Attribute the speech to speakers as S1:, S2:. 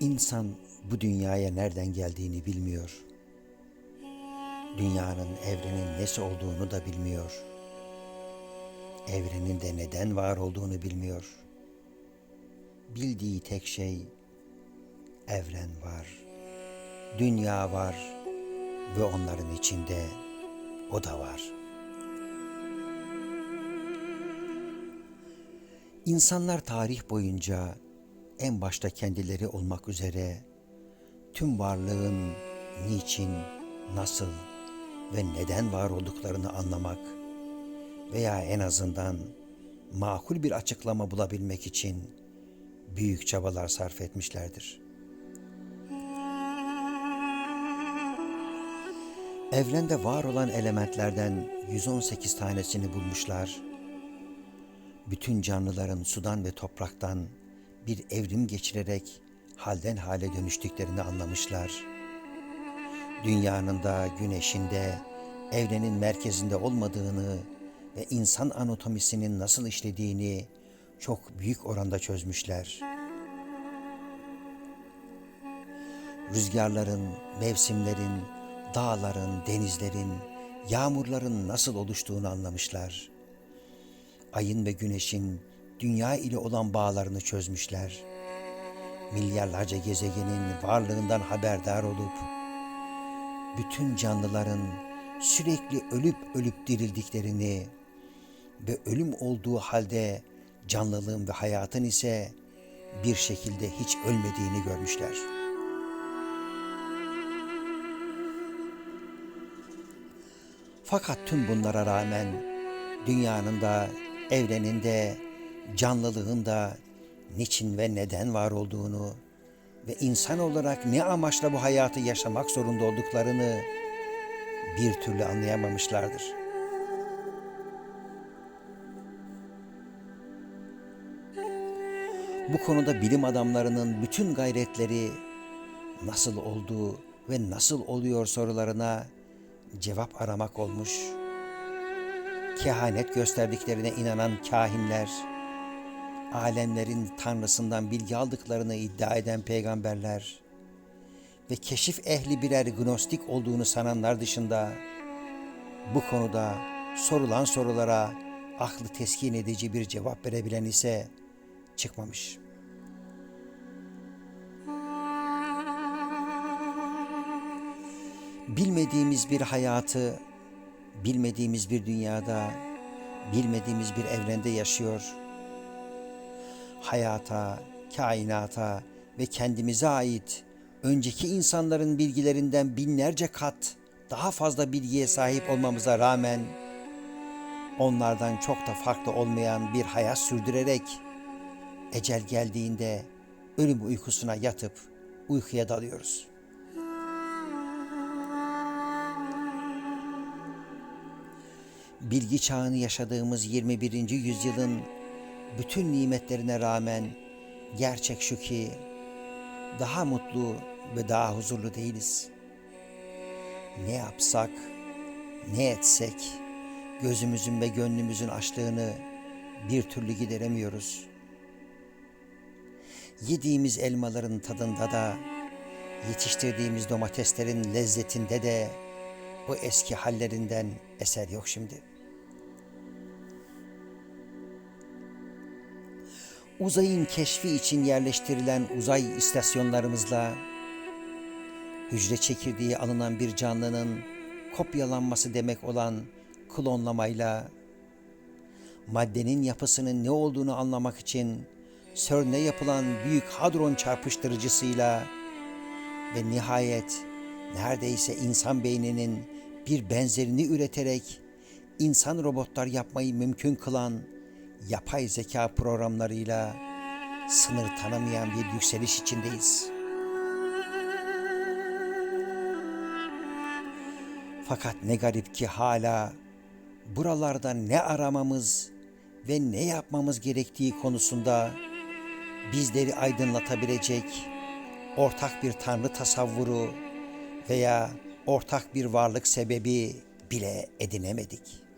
S1: İnsan bu dünyaya nereden geldiğini bilmiyor. Dünyanın, evrenin nesi olduğunu da bilmiyor. Evrenin de neden var olduğunu bilmiyor. Bildiği tek şey evren var. Dünya var ve onların içinde o da var. İnsanlar tarih boyunca en başta kendileri olmak üzere tüm varlığın niçin, nasıl ve neden var olduklarını anlamak veya en azından makul bir açıklama bulabilmek için büyük çabalar sarf etmişlerdir. Evrende var olan elementlerden 118 tanesini bulmuşlar. Bütün canlıların sudan ve topraktan bir evrim geçirerek halden hale dönüştüklerini anlamışlar. Dünyanın da güneşin de evrenin merkezinde olmadığını ve insan anatomisinin nasıl işlediğini çok büyük oranda çözmüşler. Rüzgarların, mevsimlerin, dağların, denizlerin, yağmurların nasıl oluştuğunu anlamışlar. Ayın ve güneşin dünya ile olan bağlarını çözmüşler. Milyarlarca gezegenin varlığından haberdar olup bütün canlıların sürekli ölüp ölüp dirildiklerini ve ölüm olduğu halde canlılığın ve hayatın ise bir şekilde hiç ölmediğini görmüşler. Fakat tüm bunlara rağmen dünyanın da evrenin de canlılığın da niçin ve neden var olduğunu ve insan olarak ne amaçla bu hayatı yaşamak zorunda olduklarını bir türlü anlayamamışlardır. Bu konuda bilim adamlarının bütün gayretleri nasıl olduğu ve nasıl oluyor sorularına cevap aramak olmuş. Kehanet gösterdiklerine inanan kahinler, alemlerin tanrısından bilgi aldıklarını iddia eden peygamberler ve keşif ehli birer gnostik olduğunu sananlar dışında bu konuda sorulan sorulara aklı teskin edici bir cevap verebilen ise çıkmamış. Bilmediğimiz bir hayatı, bilmediğimiz bir dünyada, bilmediğimiz bir evrende yaşıyor. Hayata, kainata ve kendimize ait önceki insanların bilgilerinden binlerce kat daha fazla bilgiye sahip olmamıza rağmen onlardan çok da farklı olmayan bir hayat sürdürerek ecel geldiğinde ölüm uykusuna yatıp uykuya dalıyoruz. Bilgi çağını yaşadığımız 21. yüzyılın bütün nimetlerine rağmen gerçek şu ki daha mutlu ve daha huzurlu değiliz. Ne yapsak, ne etsek gözümüzün ve gönlümüzün açlığını bir türlü gideremiyoruz. Yediğimiz elmaların tadında da, yetiştirdiğimiz domateslerin lezzetinde de o eski hallerinden eser yok şimdi. Uzayın keşfi için yerleştirilen uzay istasyonlarımızla hücre çekirdeği alınan bir canlının kopyalanması demek olan klonlamayla maddenin yapısının ne olduğunu anlamak için CERN'e yapılan büyük hadron çarpıştırıcısıyla ve nihayet neredeyse insan beyninin bir benzerini üreterek insan robotlar yapmayı mümkün kılan yapay zeka programlarıyla sınır tanımayan bir yükseliş içindeyiz. Fakat ne garip ki hala buralarda ne aramamız ve ne yapmamız gerektiği konusunda bizleri aydınlatabilecek ortak bir tanrı tasavvuru veya ortak bir varlık sebebi bile edinemedik.''